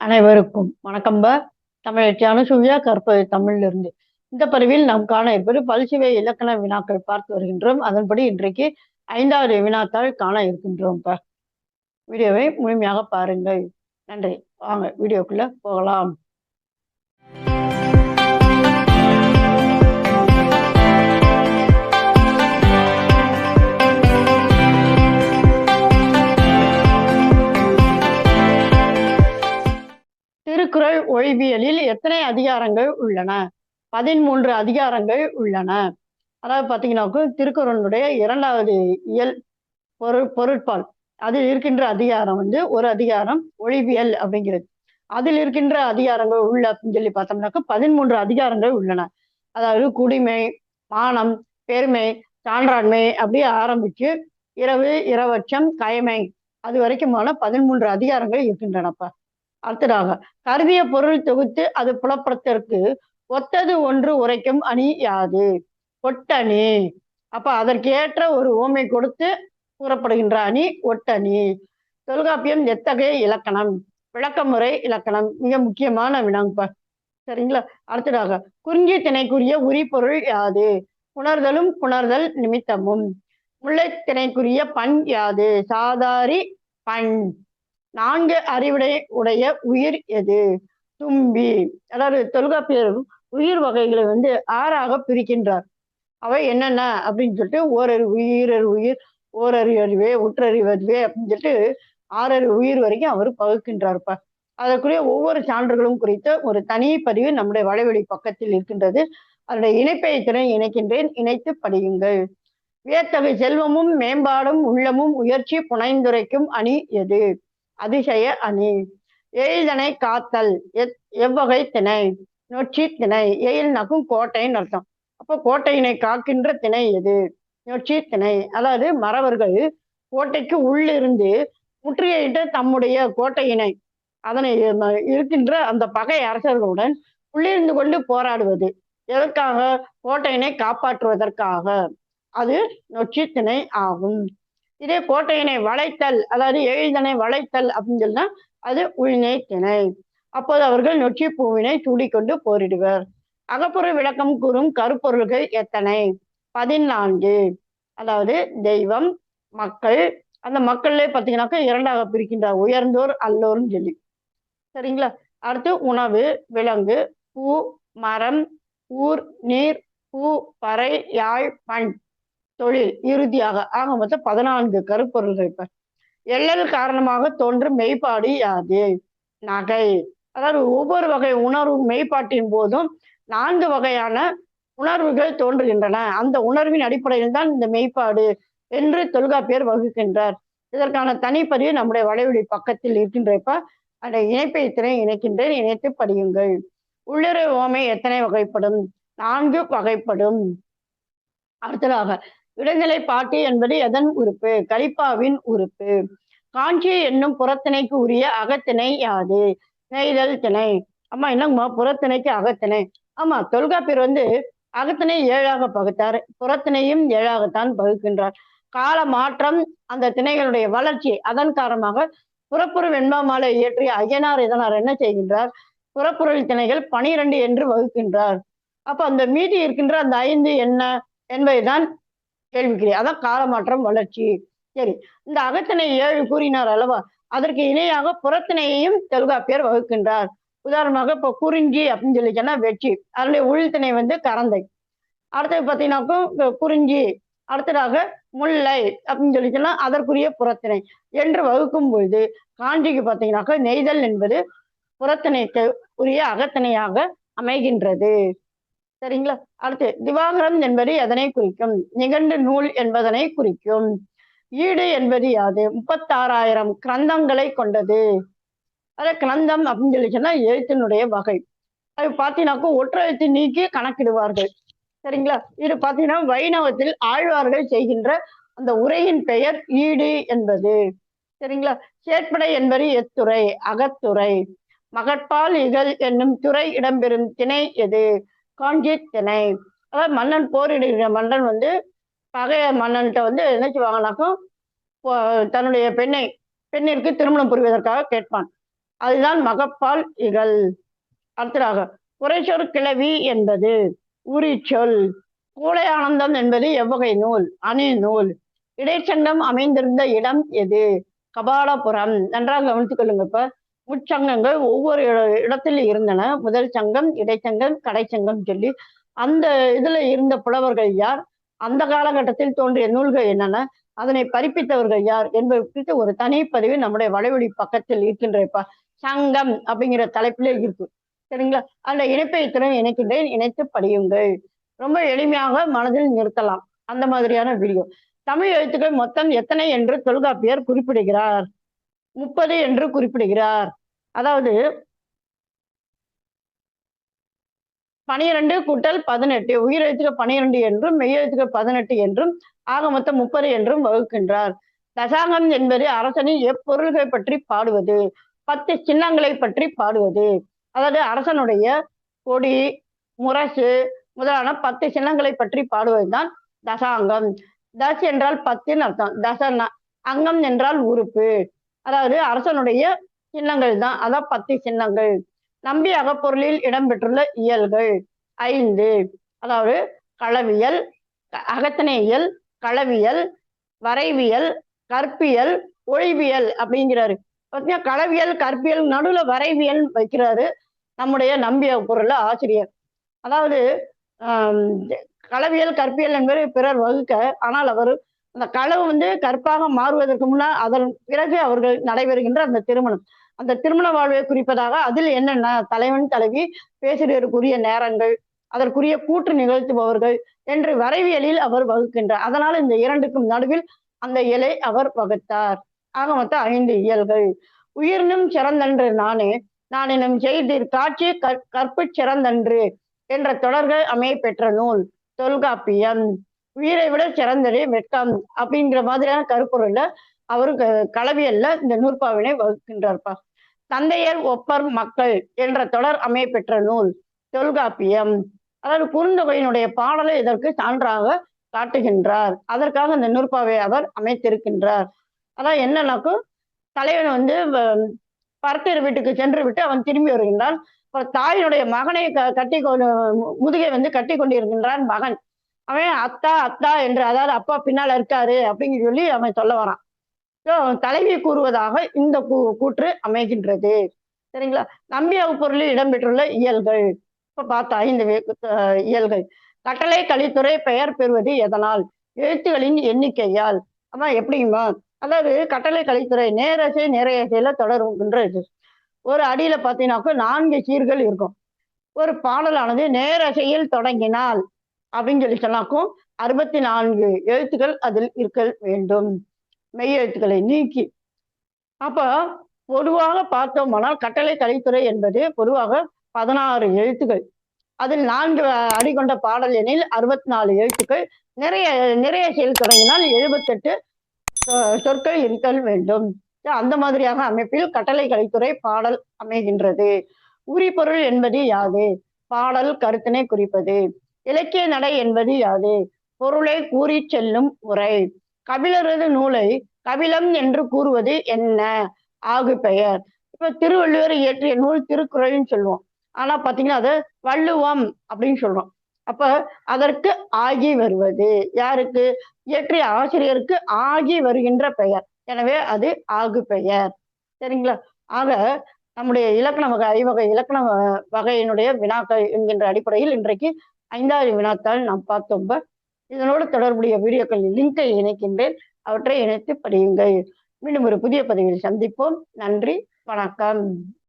அனைவருக்கும் வணக்கம்ப தமிழச்சியான அனுசூயா கற்பது தமிழிலிருந்து. இந்த பதிவில் நாம் காண இருப்பது பல்சுவை இலக்கண வினாக்கள் பார்த்து வருகின்றோம். அதன்படி இன்றைக்கு ஐந்தாவது வினாத்தாள் காண இருக்கின்றோம் வீடியோவை முழுமையாக பாருங்கள். நன்றி. வாங்க வீடியோக்குள்ள போகலாம். திருக்குறள் ஒழிவியலில் எத்தனை அதிகாரங்கள் உள்ளன? பதிமூன்று அதிகாரங்கள் உள்ளன. அதாவது பார்த்தீங்கன்னாக்கு திருக்குறளுடைய இரண்டாவது இயல் பொருள் பொருட்பால். அதில் இருக்கின்ற அதிகாரம் வந்து ஒரு அதிகாரம் ஒழிவியல் அப்படிங்கிறது. அதில் இருக்கின்ற அதிகாரங்கள் உள்ள அப்படின்னு சொல்லி பார்த்தோம்னாக்க பதிமூன்று அதிகாரங்கள் உள்ளன. அதாவது குடிமை மானம் பெருமை சான்றாண்மை அப்படியே ஆரம்பிச்சு இரவு இரவச்சம் கயமை. அது வரைக்குமான பதிமூன்று அதிகாரங்கள் இருக்கின்றனப்பா. அடுத்ததாக கருதிய பொருள் தொகுத்து அது புலப்படுத்தற்கு ஒத்தது ஒன்று உரைக்கும் அணி யாது? ஒட்டணி. அப்ப அதற்கேற்ற ஒரு ஓமை கொடுத்து கூறப்படுகின்ற அணி ஒட்டணி. தொல்காப்பியம் எத்தகைய இலக்கணம்? விளக்கமுறை இலக்கணம். மிக முக்கியமான வினாங்கப்பா சரிங்களா? அடுத்ததாக குறிஞ்சி திணைக்குரிய உரிபொருள் யாது? புணர்தலும் புணர்தல் நிமித்தமும். முல்லை திணைக்குரிய பண் யாது? சாதாரி பண். நான்கு அறிவுடை உடைய உயிர் எது? தும்பி. அதாவது தொல்காப்பியர் உயிர் வகைகளை வந்து ஆறாக பிரிக்கின்றார். அவை என்னென்ன? அப்படின்னு சொல்லிட்டு ஓரறி உயிரறி உயிர் ஓரறி அறிவே உற்றறிவதுவே அப்படின்னு சொல்லிட்டு ஆறறி உயிர் வரைக்கும் அவர் பகுக்கின்றார்ப்பா. அதற்குரிய ஒவ்வொரு சான்றுகளும் குறித்த ஒரு தனி பதிவு நம்முடைய வலைவெளி பக்கத்தில் இருக்கின்றது. அதனுடைய இணைப்பை திறன் இணைக்கின்றேன்? இணைத்து படியுங்கள். வியத்தகு செல்வமும் மேம்பாடும் உள்ளமும் உயர்ச்சி புனைந்துரைக்கும் அணி எது? அதிசய அணி. எயில்தனை காத்தல். எவ்வகை திணை. நொச்சி திணை. எயில்னாக்கும் கோட்டைன்னு அர்த்தம் அப்போ கோட்டையினை காக்கின்ற திணை எது? நொச்சி திணை. அதாவது மறவர்கள் கோட்டைக்கு உள்ளிருந்து முற்றுகையிட்டு தம்முடைய கோட்டையினை அதனை இருக்கின்ற அந்த பகை அரசர்களுடன் உள்ளிருந்து கொண்டு போராடுவது. எதற்காக? கோட்டையினை காப்பாற்றுவதற்காக. அது நொச்சி திணை ஆகும். இதே கோட்டையினை வளைத்தல் அதாவது எழுதனை வளைத்தல் அப்படின்னு சொன்னா அது உள்நை திணை. அப்போது அவர்கள் நொச்சி பூவினை சூடிக்கொண்டு போரிடுவர். அகப்புற விளக்கம் கூறும் கருப்பொருள்கள் எத்தனை? பதினான்கு. அதாவது தெய்வம் மக்கள். அந்த மக்கள்லே பார்த்தீங்கன்னாக்கா இரண்டாக பிரிக்கின்றார் உயர்ந்தோர் அல்லோர்னு சொல்லி. சரிங்களா? அடுத்து உணவு விலங்கு பூ மரம் ஊர் நீர் பூ பறை யாழ் பண் தொழில் இறுதியாக ஆக மொத்தம் பதினான்கு கருப்பொருள்கள் இப்ப. எள்ளல் காரணமாக தோன்றும் மெய்ப்பாடு யாது? நகை. அதாவது ஒவ்வொரு வகை உணர்வு மெய்ப்பாட்டின் போதும் நான்கு வகையான உணர்வுகள் தோன்றுகின்றன. அந்த உணர்வின் அடிப்படையில் தான் இந்த மெய்ப்பாடு என்று தொல்காப்பியர் வகுக்கின்றார். இதற்கான தனிப்பதிவு நம்முடைய வலைவெளி பக்கத்தில் இருக்கின்றப்ப அந்த இணைப்பை இத்தனை இணைக்கின்றேன். இணைத்து படியுங்கள். உள்ளுறை ஓமை எத்தனை வகைப்படும்? நான்கு வகைப்படும். அடுத்ததாக இடைநிலை பாட்டு என்பது எதன் உறுப்பு? கலிப்பாவின் உறுப்பு. காஞ்சி என்னும் புறத்திணைக்கு உரிய அகத்திணை யாது? நெய்தல் திணை. ஆமா என்னங்கம்மா? புறத்திணைக்கு அகத்திணை. ஆமா தொல்காப்பியர் வந்து அகத்திணை ஏழாக பகுத்தார். புறத்திணையும் ஏழாகத்தான் பகுக்கின்றார். கால மாற்றம் அந்த திணைகளுடைய வளர்ச்சி அதன் காரணமாக புறப்புற வெண்பாமாலை இயற்றிய ஐயனார் இதனார் என்ன செய்கின்றார்? புறப்புறல் திணைகள் பனிரெண்டு என்று வகுக்கின்றார். அப்ப அந்த மீதி இருக்கின்ற அந்த ஐந்து என்ன என்பதுதான் கேள்விக்குரிய அதான் காலமாற்றம் வளர்ச்சி. சரி. இந்த அகத்திணை ஏழு கூறினார் அல்லவா? அதற்கு இணையாக புறத்தினையையும் தொல்காப்பியர் வகுக்கின்றார். உதாரணமாக இப்போ குறிஞ்சி அப்படின்னு சொல்லி சொன்னா வெற்றி. அதனுடைய உள்திணை வந்து கரந்தை. அடுத்தது பார்த்தீங்கன்னாக்கும் குறிஞ்சி அடுத்ததாக முல்லை அப்படின்னு சொல்லி சொன்னா அதற்குரிய புறத்திணை. என்று வகுக்கும் பொழுது காஞ்சிக்கு பார்த்தீங்கன்னாக்கா நெய்தல் என்பது புறத்திணைக்கு உரிய அகத்திணையாக அமைகின்றது. சரிங்களா? அடுத்து திவாகரம் என்பது எதனை குறிக்கும்? நிகண்டு நூல் என்பதனை குறிக்கும். ஈடு என்பது யாது? முப்பத்தாறாயிரம் கிரந்தங்களை கொண்டது. அத கிரந்தம் அப்படின்னு சொல்லி சொன்னா எழுத்தினுடைய வகை. அது பார்த்தீங்கன்னாக்கா ஒற்றெழுத்து நீக்கி கணக்கிடுவார்கள். சரிங்களா? இது பார்த்தீங்கன்னா வைணவத்தில் ஆழ்வார்கள் செய்கின்ற அந்த உரையின் பெயர் ஈடு என்பது. சரிங்களா? சேற்படை என்பது எத்துறை அகத்துறை. மகட்பால் இகழ் என்னும் துறை இடம்பெறும் திணை எது? காஞ்சி திணை அதாவது மன்னன் போரிடுகிற மன்னன் வந்து பகைய மன்னன்கிட்ட வந்து என்ன செய்வாங்கனாக்கும் தன்னுடைய பெண்ணை பெண்ணிற்கு திருமணம் புரிவதற்காக கேட்பான். அதுதான் மகப்பால் இகல் அடுத்ததாக குறைச்சொற் கிளவி என்பது உரிச்சொல் கூடை ஆனந்தம் என்பது எவ்வகை நூல் அணி நூல். இடைச்சங்கம் அமைந்திருந்த இடம் எது? கபாலபுரம். நன்றாக கவனித்துக் கொள்ளுங்க இப்ப. உட்சங்கங்கள் ஒவ்வொரு இடத்துல இருந்தன. முதல் சங்கம் இடைச்சங்கம் கடைச்சங்கம் சொல்லி அந்த இதுல இருந்த புலவர்கள் யார்? அந்த காலகட்டத்தில் தோன்றிய நூல்கள் என்னென்ன? அதனை பறிப்பித்தவர்கள் யார் என்பது குறித்து ஒரு தனிப்பதிவு நம்முடைய வலைவழி பக்கத்தில் இருக்கின்றப்பா. சங்கம் அப்படிங்கிற தலைப்பிலே இருக்கு. சரிங்களா? அந்த இணைப்பை திறன் இணைக்கின்றேன். இணைத்து படியுங்கள். ரொம்ப எளிமையாக மனதில் நிறுத்தலாம். அந்த மாதிரியான வீடியோ. தமிழ் எழுத்துக்கள் மொத்தம் எத்தனை என்று தொல்காப்பியர் குறிப்பிடுகிறார். முப்பது என்று குறிப்பிடுகிறார். அதாவது பனிரெண்டு கூட்டல் பதினெட்டு. உயிரெழுத்துக்கள் பனிரெண்டு என்றும் மெய்யெழுத்துக்கள் பதினெட்டு என்றும் ஆக மொத்தம் முப்பது என்றும் வகுக்கின்றார். தசாங்கம் என்பது அரசனின் எப்பொருள்களை பற்றி பாடுவது பத்து சின்னங்களை பற்றி பாடுவது. அதாவது அரசனுடைய கொடி முரசு முதலான பத்து சின்னங்களை பற்றி பாடுவதுதான் தசாங்கம். தஸ் என்றால் பத்துன்னு அர்த்தம். தசன அங்கம் என்றால் உறுப்பு. அதாவது அரசனுடைய சின்னங்கள் தான். அதான் பத்து சின்னங்கள். நம்பி அகப்பொருளில் இடம்பெற்றுள்ள இயல்கள். ஐந்து. அதாவது களவியல் அகத்தினையியல் களவியல் வரைவியல் கற்பியல் ஒழிவியல் அப்படிங்கிறாரு. பார்த்தீங்கன்னா களவியல் கற்பியல் நடுவில் வரைவியல் வைக்கிறாரு நம்முடைய நம்பிய பொருள் ஆசிரியர். அதாவது களவியல் கற்பியல் என்பது பிறர் வகுக்க ஆனால் அவர் அந்த களவு வந்து கற்பாக மாறுவதற்கு முன்னால் அதன் பிறகு அவர்கள் நடைபெறுகின்ற அந்த திருமணம். அந்த திருமண வாழ்வை குறிப்பதாக அதில் என்னென்ன தலைவன் தலைவி பேசுகிறதற்குரிய நேரங்கள் அதற்குரிய கூற்று நிகழ்த்துபவர்கள் என்று வரைவியலில் அவர் வகுக்கின்றார். அதனால் இந்த இரண்டுக்கும் நடுவில் அந்த இலை அவர் வகுத்தார். ஆக மொத்தம் ஐந்து இயல்கள். உயிரினும் சிறந்தன்று நானே நான் எனும் செய்தீர் காட்சி கற்பு சிறந்தன்று என்ற தொடர்கள் அமைய பெற்ற நூல் தொல்காப்பியம். உயிரை விட சிறந்ததே வெட்காம் அப்படிங்கிற மாதிரியான கருப்பொருள்ல அவரு கலவியல்ல இந்த நூற்பாவினை வகுக்கின்றார்ப்பா. தந்தையர் ஒப்பர் மக்கள் என்ற தொடர் அமைய பெற்ற நூல் தொல்காப்பியம். அதாவது குறுந்தொகையினுடைய பாடலை இதற்கு சான்றாக காட்டுகின்றார். அதற்காக இந்த நூற்பாவை அவர் அமைத்திருக்கின்றார். அதான் என்னன்னாக்கும் தலைவன் வந்து பரத்தையர் வீட்டுக்கு சென்று விட்டு அவன் திரும்பி வருகின்றான். தாயினுடைய மகனை கட்டி முதுகை வந்து கட்டி கொண்டிருக்கின்றான் மகன். அவன் அத்தா அத்தா என்று அதாவது அப்பா பின்னால் இருக்காரு அப்படின்னு சொல்லி அவன் சொல்ல வரான். ஸோ தலைவி கூறுவதாக இந்த கூற்று அமைகின்றது. சரிங்களா? நம்பியாவு பொருளில் இடம்பெற்றுள்ள இயல்கள். இப்ப பார்த்தா இந்த இயல்கள். கட்டளை கலித்துறை பெயர் பெறுவது எதனால்? எழுத்துகளின் எண்ணிக்கையால். அவன் எப்படிங்கம்மா அதாவது கட்டளை கலித்துறை நேரசை நிறையசையில தொடருகின்றது. ஒரு அடியில பார்த்தீங்கன்னாக்கா நான்கு சீர்கள் இருக்கும். ஒரு பாடலானது நேரசையில் தொடங்கினால் அப்படின்னு சொல்லி சொன்னாக்கும் அறுபத்தி நான்கு எழுத்துக்கள் அதில் இருக்க வேண்டும். மெய் எழுத்துக்களை நீக்கி. அப்ப பொதுவாக பார்த்தோமானால் கட்டளை கலைத்துறை என்பது பொதுவாக பதினாறு எழுத்துக்கள். அதில் நான்கு அடி கொண்ட பாடல் எனில் அறுபத்தி நாலு எழுத்துக்கள். நிறைய நிறைய செயல் தொடங்கினால் எழுபத்தெட்டு சொற்கள் இருத்தல் வேண்டும். அந்த மாதிரியாக அமைப்பில் கட்டளை கலைத்துறை பாடல் அமைகின்றது. உரிபொருள் என்பது யாது? பாடல் கருத்தினை குறிப்பது. இலக்கிய நடை என்பது யாது? பொருளை கூறி செல்லும் முறை கபிலரது நூலை கபிலம் என்று கூறுவது என்ன? ஆகு பெயர். இப்ப திருவள்ளுவர் இயற்றிய நூல் திருக்குறள்னு சொல்லுவோம். ஆனா பாத்தீங்கன்னா அது வள்ளுவம் அப்படின்னு சொல்றோம். அப்ப அதற்கு ஆகி வருவது. யாருக்கு? இயற்றிய ஆசிரியருக்கு ஆகி வருகின்ற பெயர். எனவே அது ஆகு பெயர். சரிங்களா? ஆக நம்முடைய இலக்கண வகை ஐவகை இலக்கண வகையினுடைய வினாக்கள் என்கின்ற அடிப்படையில் இன்றைக்கு ஐந்தாவது வினாத்தால் நாம் பார்த்தோம் இதனோடு தொடர்புடைய வீடியோக்களின் லிங்கை இணைக்கின்றேன். அவற்றை இணைத்து படியுங்கள். மீண்டும் ஒரு புதிய பதிவில் சந்திப்போம். நன்றி. வணக்கம்.